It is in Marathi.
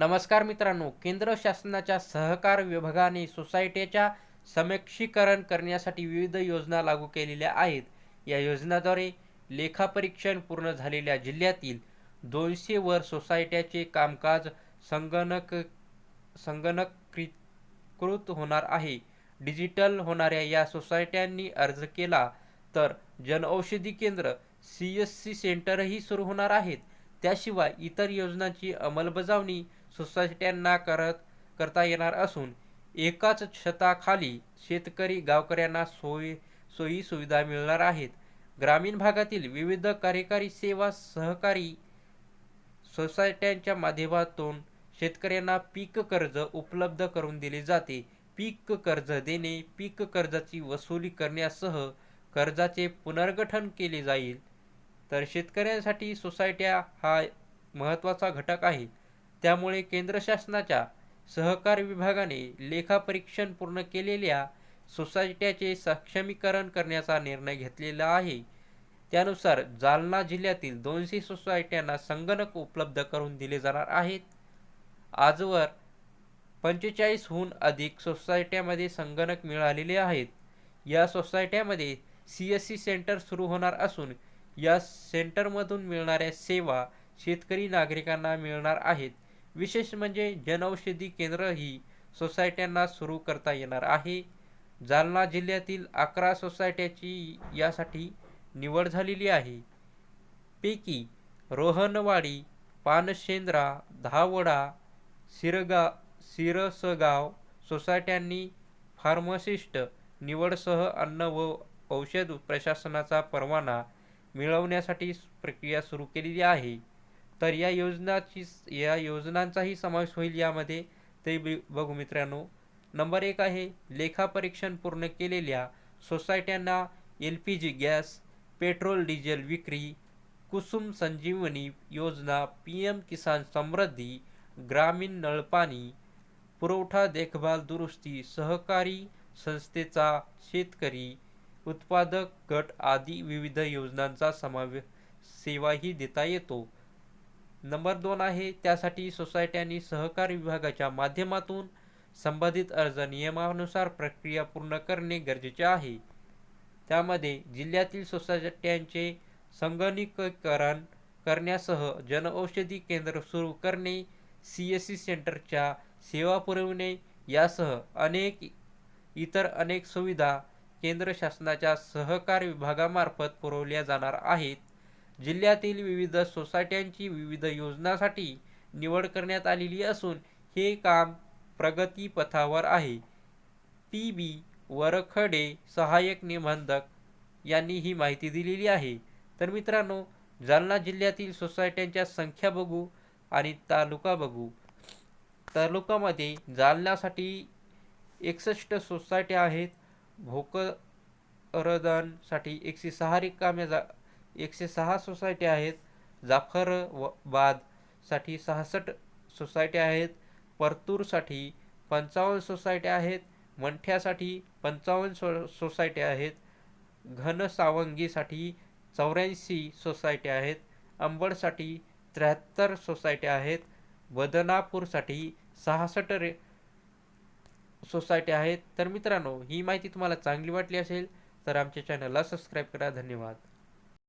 नमस्कार मित्रांनो केंद्र शासनाच्या सहकार विभागाने सोसायटीच्या समीक्षीकरण करण्यासाठी विविध योजना लागू केलेल्या आहेत. या योजनाद्वारे लेखापरीक्षण पूर्ण झालेल्या जिल्ह्यातील दोनशे वर सोसायट्याचे कामकाज संगणक संगणकीकृत होणार आहे. डिजिटल होणाऱ्या या सोसायट्यांनी अर्ज केला तर जनऔषधी केंद्र सी एस सी सेंटरही सुरू होणार आहेत. त्याशिवाय इतर योजनांची अंमलबजावणी सोसायट्यांना करत करता येणार असून एकाच छताखाली शेतकरी गावकऱ्यांना सोयी सोयी सुविधा मिळणार आहेत. ग्रामीण भागातील विविध कार्यकारी सेवा सहकारी सोसायट्यांच्या माध्यमातून शेतकऱ्यांना पीक कर्ज उपलब्ध करून दिले जाते. पीक कर्ज देणे पीक कर्जाची वसुली करण्यासह कर्जाचे पुनर्गठन केले जाईल. तर शेतकऱ्यांसाठी सोसायट्या हा महत्त्वाचा घटक आहे. त्यामुळे केंद्र शासनाच्या सहकार विभागाने लेखापरीक्षण पूर्ण केलेल्या सोसायट्याचे सक्षमीकरण करण्याचा निर्णय घेतलेला आहे. त्यानुसार जालना जिल्ह्यातील दोनशे सोसायट्यांना संगणक उपलब्ध करून दिले जाणार आहेत. आजवर पंचेचाळीसहून अधिक सोसायट्यामध्ये संगणक मिळालेले आहेत. या सोसायट्यामध्ये सी एस सी सेंटर सुरू होणार असून या सेंटरमधून मिळणाऱ्या सेवा शेतकरी नागरिकांना मिळणार आहेत. विशेष म्हणजे जनौषधी केंद्र ही सोसायट्यांना सुरू करता येणार आहे. जालना जिल्ह्यातील अकरा सोसायट्याची यासाठी निवड झालेली आहे. पैकी रोहनवाडी पानशेंद्रा धावडा सिरगा सिरसगाव सोसायट्यांनी फार्मसिस्ट निवडसह अन्न व औषध प्रशासनाचा परवाना मिळवण्यासाठी प्रक्रिया सुरू केलेली आहे. तर या योजनाची या योजनांचाही समावेश होईल यामध्ये. ते बघू मित्रांनो. नंबर एक आहे लेखापरीक्षण पूर्ण केलेल्या सोसायट्यांना L P G gas petrol diesel विक्री कुसुम संजीवनी योजना पी एम किसान समृद्धी ग्रामीण नळपाणी पुरवठा देखभाल दुरुस्ती सहकारी संस्थेचा शेतकरी उत्पादक गट आदी विविध योजनांचा समावेश सेवाही देता येतो. नंबर दोन आहे त्यासाठी सोसायट्यांनी सहकार विभागाच्या माध्यमातून संबंधित अर्ज नियमानुसार प्रक्रिया पूर्ण करणे गरजेचे आहे. त्यामध्ये जिल्ह्यातील सोसायट्यांचे संगणकीकरण करण्यासह जनऔषधी केंद्र सुरू करणे सी एस सी सेंटरच्या सेवा पुरविणे यासह अनेक इतर अनेक सुविधा केंद्र शासनाच्या सहकार विभागामार्फत पुरवल्या जाणार आहेत. जिल्ह्यातील विविध सोसायट्यांची विविध योजनांसाठी निवड करण्यात आलेली असून हे काम प्रगतीपथावर आहे. पी. बी. वरखडे सहाय्यक निबंधक यांनी ही माहिती दिलेली आहे. तर मित्रांनो जालना जिल्ह्यातील सोसायट्यांच्या संख्या बघू आणि तालुका बघू. तालुकामध्ये जालन्यासाठी एकसष्ट सोसायट्या आहेत. भोकरदनसाठी एकशे सहा रिकाम्या जा एकशे सहा सोसायटी आहेत. जाफरबादसाठी सहासष्ट सोसायटी आहेत. परतूरसाठी पंचावन्न सोसायटी आहेत. मंठ्यासाठी पंचावन्न सो सोसायटी आहेत. घनसावंगीसाठी चौऱ्याऐंशी सोसायटी आहेत. अंबडसाठी त्र्याहत्तर सोसायटी आहेत. बदनापूरसाठी सहासष्ट रे सोसायटी आहेत. तर मित्रांनो ही माहिती तुम्हाला चांगली वाटली असेल तर आमच्या चॅनलला सबस्क्राईब करा. धन्यवाद.